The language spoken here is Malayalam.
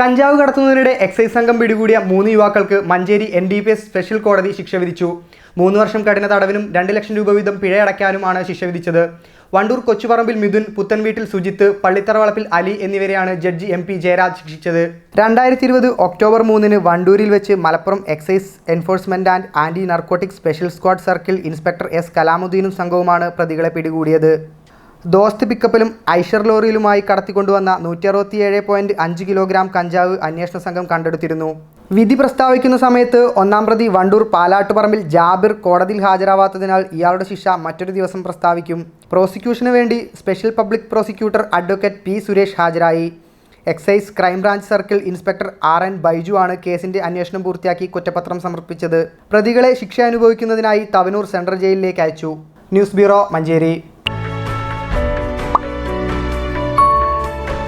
കഞ്ചാവ് കടത്തുന്നതിനിടെ എക്സൈസ് സംഘം പിടികൂടിയ മൂന്ന് യുവാക്കൾക്ക് Manjeri N D P S special കോടതി ശിക്ഷ വിധിച്ചു. മൂന്ന് വർഷം കഠിന തടവിനും രണ്ട് ലക്ഷം രൂപ വീതം പിഴയടയ്ക്കാനുമാണ് ശിക്ഷ വിധിച്ചത്. വണ്ടൂർ കൊച്ചുപറമ്പിൽ മിഥുൻ പുത്തൻവീട്ടിൽ സുജിത്ത് പള്ളിത്തറവളപ്പിൽ അലി എന്നിവരെയാണ് ജഡ്ജി എം പി ജയരാജ് ശിക്ഷിച്ചത്. രണ്ടായിരത്തി ഇരുപത് ഒക്ടോബർ മൂന്നിന് വണ്ടൂരിൽ വെച്ച് Malappuram excise enforcement and anti narcotic special squad circle inspector S കലാമുദ്ദീനും സംഘവുമാണ് പ്രതികളെ പിടികൂടിയത്. ദോസ്ത് പിക്കപ്പിലും ഐഷർ ലോറിയിലുമായി കടത്തിക്കൊണ്ടുവന്ന നൂറ്റി അറുപത്തിയേഴ് പോയിന്റ് അഞ്ച് കിലോഗ്രാം കഞ്ചാവ് അന്വേഷണ സംഘം കണ്ടെടുത്തിരുന്നു. വിധി പ്രസ്താവിക്കുന്ന സമയത്ത് ഒന്നാം പ്രതി വണ്ടൂർ പാലാട്ടുപറമ്പിൽ ജാബിർ കോടതിയിൽ ഹാജരാവാത്തതിനാൽ ഇയാളുടെ ശിക്ഷ മറ്റൊരു ദിവസം പ്രസ്താവിക്കും. പ്രോസിക്യൂഷന് വേണ്ടി special public prosecutor advocate P Suresh ഹാജരായി. Excise crime branch circle inspector R N Baiju ആണ് കേസിന്റെ അന്വേഷണം പൂർത്തിയാക്കി കുറ്റപത്രം സമർപ്പിച്ചത്. പ്രതികളെ ശിക്ഷ അനുഭവിക്കുന്നതിനായി തവനൂർ സെൻട്രൽ ജയിലിലേക്ക് അയച്ചു. News bureau Manjeri.